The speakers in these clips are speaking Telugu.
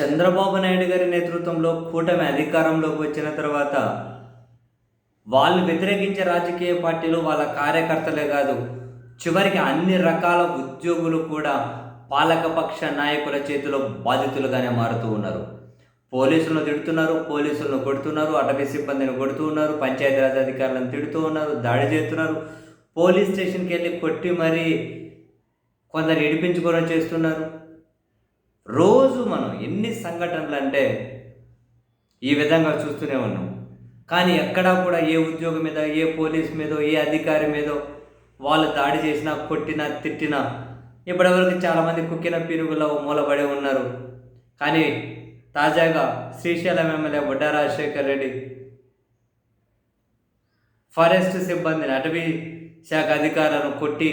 చంద్రబాబు నాయుడు గారి నేతృత్వంలో కూటమి అధికారంలోకి వచ్చిన తర్వాత వాళ్ళు వ్యతిరేకించే రాజకీయ పార్టీలు వాళ్ళ కార్యకర్తలే కాదు చివరికి అన్ని రకాల ఉద్యోగులు కూడా పాలకపక్ష నాయకుల చేతిలో బాధితులుగానే మారుతూ ఉన్నారు. పోలీసులను తిడుతున్నారు పోలీసులను కొడుతున్నారు అటవీ సిబ్బందిని కొడుతూ ఉన్నారు పంచాయతీరాజ్ అధికారులను తిడుతూ ఉన్నారు దాడి చేస్తున్నారు పోలీస్ స్టేషన్కి వెళ్ళి కొట్టి మరీ కొందరు ఇడిపించుకోవడం చేస్తున్నారు. రోజు మనం ఎన్ని సంఘటనలు అంటే ఈ విధంగా చూస్తూనే ఉన్నాం. కానీ ఎక్కడా కూడా ఏ ఉద్యోగం మీద ఏ పోలీస్ మీదో ఏ అధికారి మీదో వాళ్ళు దాడి చేసినా కొట్టినా తిట్టినా ఇప్పటివరకు చాలామంది కుక్కిన పీరుగులో మూలబడి ఉన్నారు. కానీ తాజాగా శ్రీశైలం ఎమ్మెల్యే బుడ్డా రాజశేఖర్ రెడ్డి ఫారెస్ట్ సిబ్బందిని అటవీ శాఖ అధికారులను కొట్టి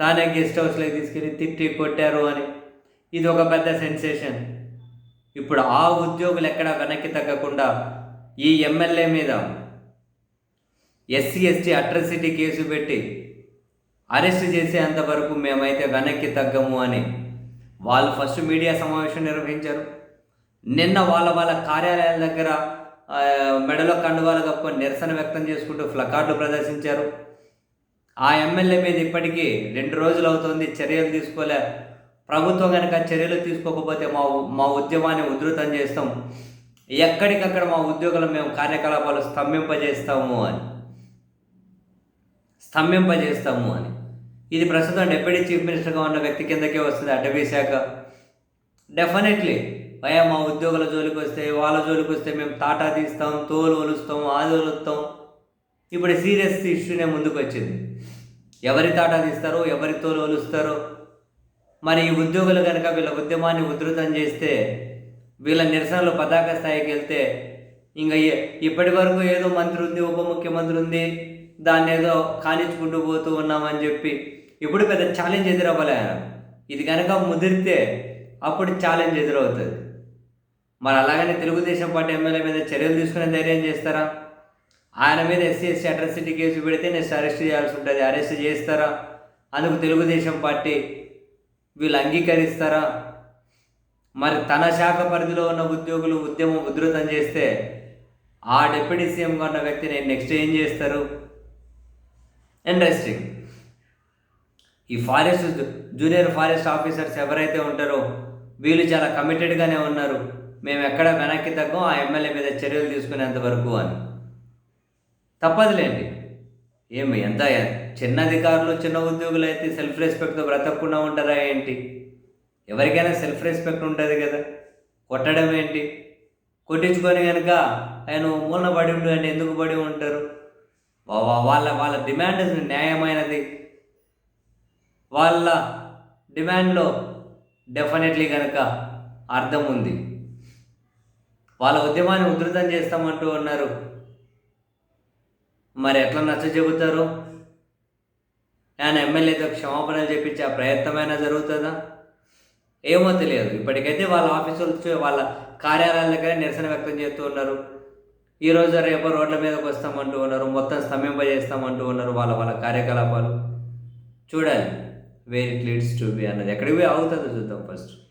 తానే గెస్ట్ హౌస్లోకి తీసుకెళ్ళి తిట్టి కొట్టారు అని ఇది ఒక పెద్ద సెన్సేషన్. ఇప్పుడు ఆ ఉద్యోగులు ఎక్కడ వెనక్కి తగ్గకుండా ఈ ఎమ్మెల్యే మీద ఎస్సీ ఎస్టీ అట్రసిటీ కేసు పెట్టి అరెస్ట్ చేసేంత వరకు మేమైతే వెనక్కి తగ్గము అని వాళ్ళు ఫస్ట్ మీడియా సమావేశం నిర్వహించారు. నిన్న వాళ్ళ వాళ్ళ కార్యాలయాల దగ్గర మెడలో కండువాలు కప్పుకొని నిరసన వ్యక్తం చేసుకుంటూ ఫ్లకార్డులు ప్రదర్శించారు. ఆ ఎమ్మెల్యే మీద ఇప్పటికీ రెండు రోజులు అవుతుంది చర్యలు తీసుకోలే. ప్రభుత్వం కనుక చర్యలు తీసుకోకపోతే మా మా ఉద్యమాన్ని ఉధృతం చేస్తాం. ఎక్కడికక్కడ మా ఉద్యోగులు మేము కార్యకలాపాలు స్తంభింపజేస్తాము అని. స్తంభింపజేస్తాము అని. ఇది ప్రస్తుతం డిప్యూటీ చీఫ్ మినిస్టర్గా ఉన్న వ్యక్తి కిందకే వస్తుంది అటవీ శాఖ. డెఫినెట్లీ భయ మా ఉద్యోగుల జోలికి వస్తే వాళ్ళ జోలికి వస్తే మేము తాటా తీస్తాం తోలు ఒలుస్తాం ఆది ఒలుస్తాం. ఇప్పుడు సీరియస్ ఇష్యూనే ముందుకు వచ్చింది ఎవరి తాటా తీస్తారో ఎవరి తోలు ఒలుస్తారో మరి ఈ ఉద్యోగులు కనుక వీళ్ళ ఉద్యమాన్ని ఉధృతం చేస్తే వీళ్ళ నిరసనలు పతాక స్థాయికి వెళ్తే ఇంకా ఏ- ఇప్పటి వరకు ఏదో మంత్రి ఉంది ఉప ముఖ్యమంత్రి ఉంది దాన్ని ఏదో కానించుకుంటూ పోతూ ఉన్నామని చెప్పి ఇప్పుడు పెద్ద ఛాలెంజ్ ఎదురవ్వలే ఇది కనుక ముదిరితే అప్పుడు ఛాలెంజ్ ఎదురవుతుంది. మరి అలాగనే తెలుగుదేశం పార్టీ ఎమ్మెల్యే మీద చర్యలు తీసుకునే ధైర్యం చేస్తారా? ఆయన మీద ఎస్సీ అట్రసిటీ అట్రాసిటీ కేసు పెడితే నెక్స్ట్ అరెస్ట్ చేయాల్సి ఉంటుంది అరెస్ట్ చేస్తారా? అందుకు తెలుగుదేశం పార్టీ వీళ్ళు అంగీకరిస్తారా? మరి తన శాఖ పరిధిలో ఉన్న ఉద్యోగులు ఉద్యమం ఉధృతం చేస్తే ఆ డిప్యూటీ సీఎంగా ఉన్న వ్యక్తిని నెక్స్ట్ ఏం చేస్తారు? ఇంట్రెస్టింగ్ ఈ ఫారెస్ట్ జూనియర్ ఫారెస్ట్ ఆఫీసర్స్ ఎవరైతే ఉంటారో వీళ్ళు చాలా కమిటెడ్గానే ఉన్నారు. మేము ఎక్కడ వెనక్కి తగ్గం ఆ ఎమ్మెల్యే మీద చర్యలు తీసుకునేంత వరకు అని. తప్పదులేండి. ఏమి ఎంత చిన్న అధికారులు చిన్న ఉద్యోగులు అయితే సెల్ఫ్ రెస్పెక్ట్తో బ్రతకకుండా ఉంటారా ఏంటి? ఎవరికైనా సెల్ఫ్ రెస్పెక్ట్ ఉంటుంది కదా. కొట్టడం ఏంటి? కొట్టించుకొని కనుక ఆయన మూలన పడి ఉండు అంటే ఎందుకు పడి ఉంటారు? వాళ్ళ వాళ్ళ డిమాండ్ న్యాయమైనది. వాళ్ళ డిమాండ్లో డెఫినెట్లీ కనుక అర్థం ఉంది. వాళ్ళ ఉద్యమాన్ని ఉధృతం చేస్తామంటూ ఉన్నారు. మరి ఎట్లా నచ్చ చెబుతారు? ఆయన ఎమ్మెల్యేతో క్షమాపణలు చెప్పించే ఆ ప్రయత్నమైనా జరుగుతుందా? ఏమో తెలియదు. ఇప్పటికైతే వాళ్ళ ఆఫీసులు చూ- వాళ్ళ కార్యాలయాల దగ్గర నిరసన వ్యక్తం చేస్తూ ఉన్నారు. ఈ రోజు రేపు రోడ్ల మీదకి వస్తామంటూ ఉన్నారు. మొత్తం స్తంభింపజేస్తామంటూ ఉన్నారు వాళ్ళ వాళ్ళ కార్యకలాపాలు. చూడాలి. Where it leads to be అన్నది. ఎక్కడికి పోయి అవుతుందో చూద్దాం ఫస్ట్